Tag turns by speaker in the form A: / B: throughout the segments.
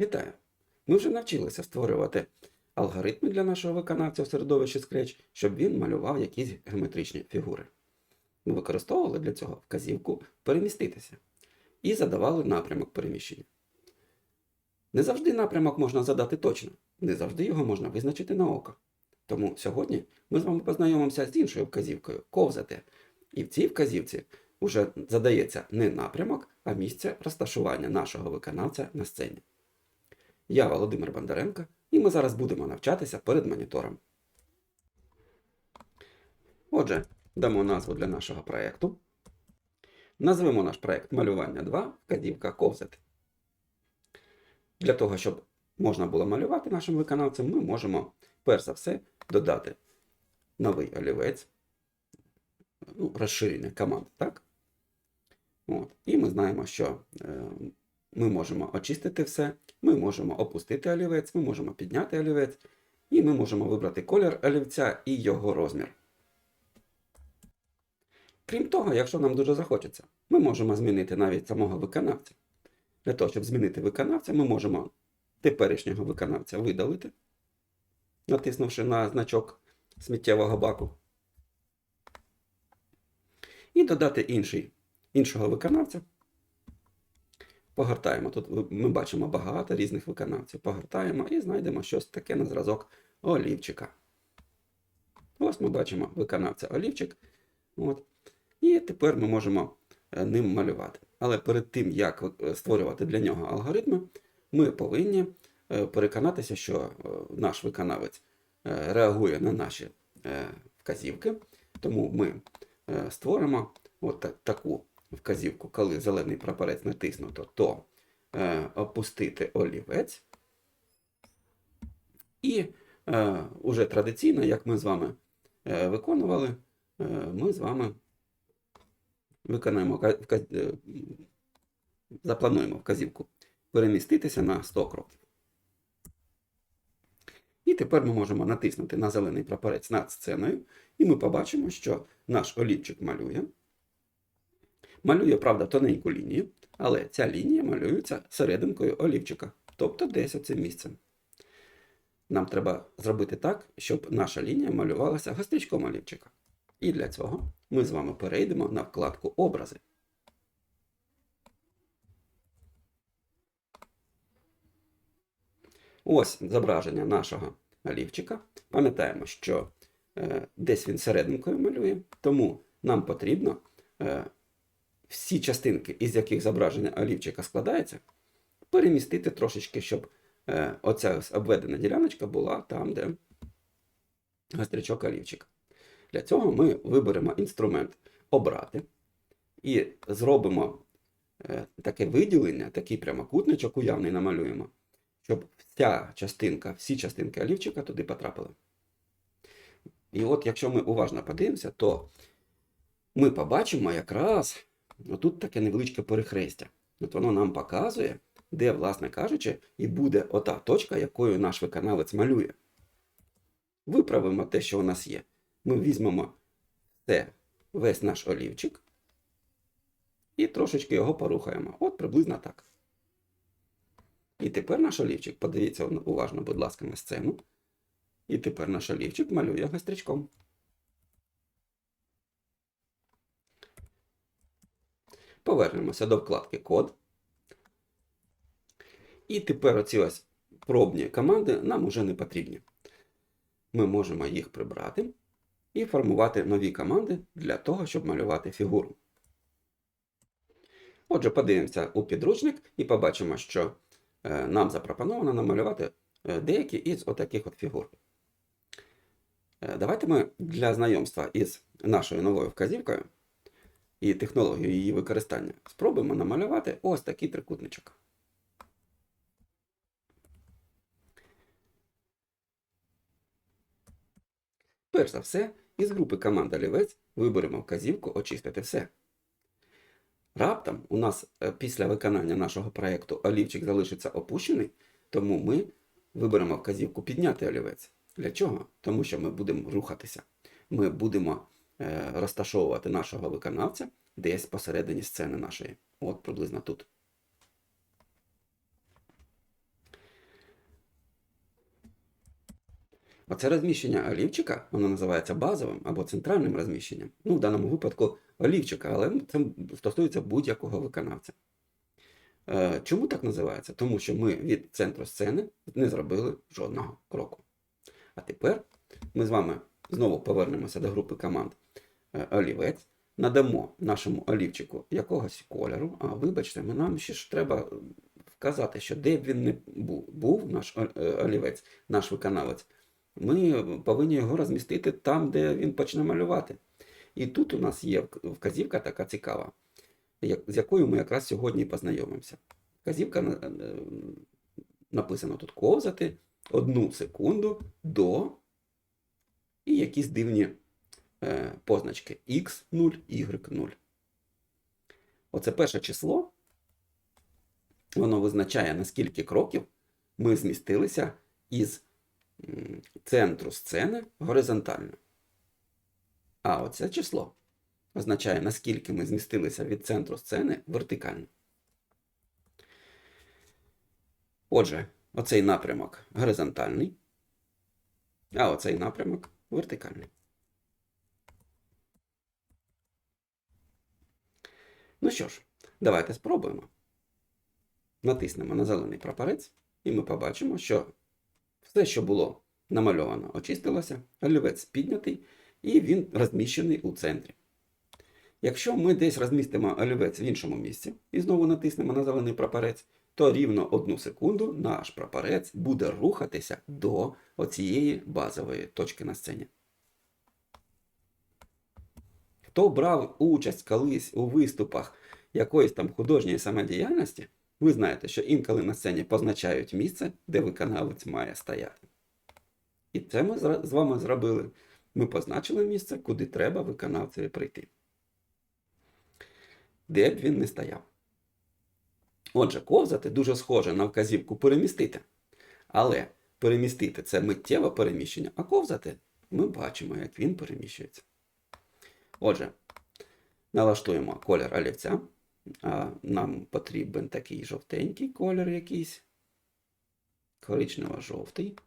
A: Вітаю! Ми вже навчилися створювати алгоритми для нашого виконавця в середовищі Scratch, щоб він малював якісь геометричні фігури. Ми використовували для цього вказівку переміститися і задавали напрямок переміщення. Не завжди напрямок можна задати точно, не завжди його можна визначити на око. Тому сьогодні ми з вами познайомимося з іншою вказівкою ковзати. І в цій вказівці вже задається не напрямок, а місце розташування нашого виконавця на сцені. Я Володимир Бондаренко, і ми зараз будемо навчатися перед монітором. Отже, дамо назву для нашого проєкту. Назвемо наш проєкт Малювання 2, вказівка ковзати. Для того, щоб можна було малювати нашим виконавцям, ми можемо перш за все додати новий олівець, ну, розширення команд, так? От. І ми знаємо, що е, ми можемо очистити все, ми можемо опустити олівець, ми можемо підняти олівець, і ми можемо вибрати колір олівця і його розмір. Крім того, якщо нам дуже захочеться, ми можемо змінити навіть самого виконавця. Для того, щоб змінити виконавця, ми можемо теперішнього виконавця видалити, натиснувши на значок сміттєвого баку. І додати інший, іншого виконавця. Погортаємо. Тут ми бачимо багато різних виконавців. Погортаємо і знайдемо щось таке на зразок олівчика. Ось ми бачимо виконавця олівчик. От. І тепер ми можемо е, ним малювати. Але перед тим, як е, створювати для нього алгоритми, ми повинні е, переконатися, що наш виконавець реагує на наші вказівки. Тому ми створимо от таку вказівку, коли зелений прапорець натиснуто, то опустити олівець. І уже традиційно, як ми з вами виконували, ми з вами виконаємо вказ... заплануємо вказівку переміститися на 100 кроків. І тепер ми можемо натиснути на зелений прапорець над сценою, і ми побачимо, що наш олівчик малює. Малює, правда, тоненьку лінію, але ця лінія малюється серединкою олівчика, тобто десь оцим місцем. Нам треба зробити так, щоб наша лінія малювалася гострячком олівчика. І для цього ми з вами перейдемо на вкладку Образи. Ось зображення нашого олівчика. Пам'ятаємо, що е, десь він серединкою малює, тому нам потрібно е, всі частинки, із яких зображення олівчика складається, перемістити трошечки, щоб е, оця обведена діляночка була там, де гострячок олівчика. Для цього ми виберемо інструмент обрати і зробимо е, таке виділення, такий прямокутничок уявний намалюємо, щоб вся частинка, всі частинки олівчика туди потрапили. І от, якщо ми уважно подивимося, то ми побачимо якраз отут таке невеличке перехрестя. От воно нам показує, де, власне кажучи, і буде ота точка, якою наш виконавець малює. Виправимо те, що у нас є ми візьмемо це весь наш олівчик і трошечки його порухаємо. От приблизно так. І тепер наш олівчик, подивіться уважно, будь ласка, на сцену. І тепер наш олівчик малює гострячком. Повернемося до вкладки Код. І тепер оці ось пробні команди нам уже не потрібні. Ми можемо їх прибрати і формувати нові команди для того, щоб малювати фігуру. Отже, подивимося у підручник і побачимо, що е, нам запропоновано намалювати е, деякі із отаких от фігур. Е, давайте ми для знайомства із нашою новою вказівкою і технологією її використання спробуємо намалювати ось такий трикутничок. Перш за все, із групи команд олівець виберемо вказівку Очистити все. Раптом у нас е, після виконання нашого проєкту олівчик залишиться опущений, тому ми виберемо вказівку Підняти олівець. Для чого? Тому що ми будемо рухатися. Ми будемо Е, розташовувати нашого виконавця десь посередині сцени нашої. От приблизно тут. Оце розміщення олівчика, воно називається базовим або центральним розміщенням. Ну, в даному випадку олівчика, але ну, це стосується будь-якого виконавця. Е, чому так називається? Тому що ми від центру сцени не зробили жодного кроку. А тепер ми з вами знову повернемося до групи команд олівець, надамо нашому олівчику якогось кольору. А вибачте, нам ще ж треба вказати, що де б він не був, був наш е, олівець, наш виконавець, ми повинні його розмістити там, де він почне малювати. І тут у нас є вказівка така цікава, з якою ми якраз сьогодні познайомимося. Вказівка е, написано тут ковзати одну секунду до і якісь дивні е, позначки x0, y0. Оце перше число. Воно визначає, на скільки кроків ми змістилися із центру сцени горизонтально. А оце число означає, наскільки ми змістилися від центру сцени вертикально. Отже, оцей напрямок горизонтальний, а оцей напрямок вертикальний. Ну що ж, давайте спробуємо. Натиснемо на зелений прапорець, і ми побачимо, що все, що було намальовано, очистилося, олівець піднятий, і він розміщений у центрі. Якщо ми десь розмістимо олівець в іншому місці і знову натиснемо на зелений прапорець, то рівно одну секунду наш прапорець буде рухатися до оцієї базової точки на сцені. Хто брав участь колись у виступах якоїсь там художньої самодіяльності, ви знаєте, що інколи на сцені позначають місце, де виконавець має стояти. І це ми з вами зробили. Ми позначили місце, куди треба виконавцеві прийти. Де б він не стояв. Отже, ковзати дуже схоже на вказівку перемістити. Але перемістити це миттєве переміщення, а ковзати ми бачимо, як він переміщується. Отже, налаштуємо колір олівця. Нам потрібен такий жовтенький колір якийсь. Коричнево-жовтий.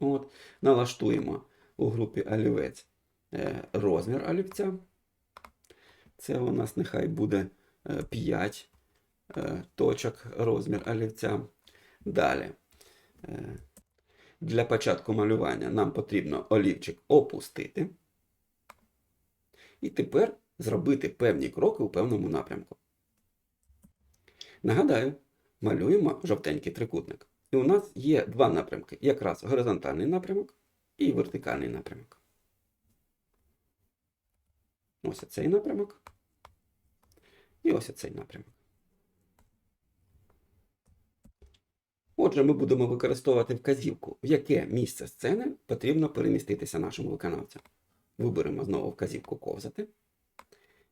A: От. Налаштуємо у групі олівець е, розмір олівця. Це у нас нехай буде 5 точок розмір олівця. Далі. е, Для початку малювання нам потрібно олівчик опустити. І тепер зробити певні кроки у певному напрямку. Нагадаю, малюємо жовтенький трикутник. І у нас є два напрямки: якраз горизонтальний напрямок і вертикальний напрямок. Ось цей напрямок. І ось цей напрямок. Отже, ми будемо використовувати вказівку, в яке місце сцени потрібно переміститися нашому виконавцю. Виберемо знову вказівку ковзати.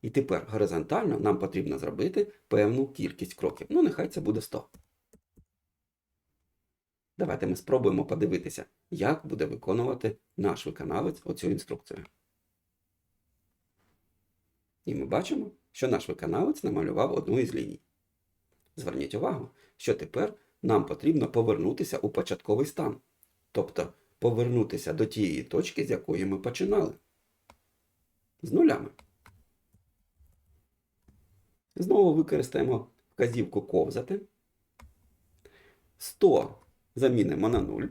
A: І тепер горизонтально нам потрібно зробити певну кількість кроків. Ну, нехай це буде 100. Давайте ми спробуємо подивитися, як буде виконувати наш виконавець оцю інструкцію. І ми бачимо, що наш виконавець намалював одну із ліній. Зверніть увагу, що тепер нам потрібно повернутися у початковий стан. Тобто повернутися до тієї точки, з якої ми починали. З нулями. Знову використаємо вказівку ковзати. 100 замінимо на 0.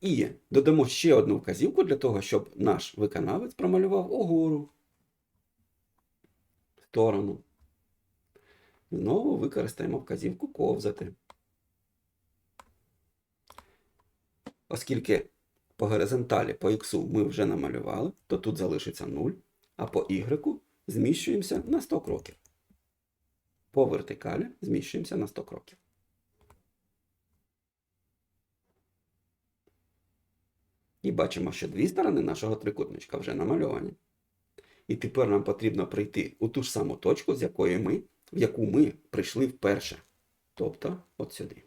A: І додамо ще одну вказівку для того, щоб наш виконавець промалював угору, сторону. Знову використаємо вказівку ковзати. Оскільки по горизонталі, по х ми вже намалювали, то тут залишиться 0, а по y зміщуємося на 100 кроків. По вертикалі зміщуємося на 100 кроків. І бачимо, що дві сторони нашого трикутничка вже намальовані. І тепер нам потрібно прийти у ту ж саму точку, з якої ми, в яку ми прийшли вперше. Тобто от сюди.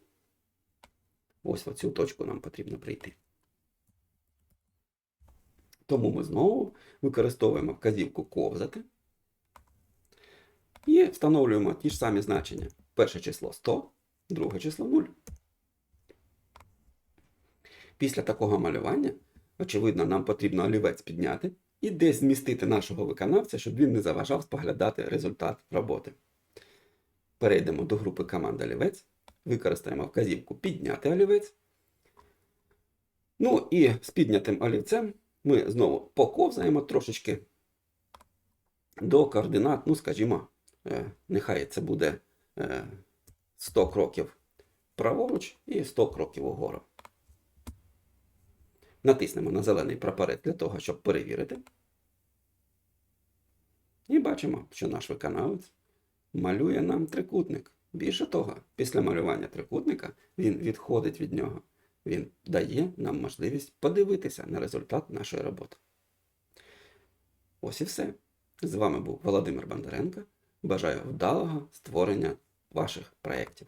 A: Ось в цю точку нам потрібно прийти. Тому ми знову використовуємо вказівку ковзати і встановлюємо ті ж самі значення. Перше число 100, друге число 0. Після такого малювання, очевидно, нам потрібно олівець підняти і десь змістити нашого виконавця, щоб він не заважав споглядати результат роботи. Перейдемо до групи команд олівець, використаємо вказівку підняти олівець. Ну і з піднятим олівцем ми знову поковзаємо трошечки до координат, ну, скажімо, е, нехай це буде е, 100 кроків праворуч і 100 кроків угору. Натиснемо на зелений прапорець для того, щоб перевірити. І бачимо, що наш виконавець малює нам трикутник. Більше того, після малювання трикутника він відходить від нього. Він дає нам можливість подивитися на результат нашої роботи. Ось і все. З вами був Володимир Бондаренко. Бажаю вдалого створення ваших проєктів.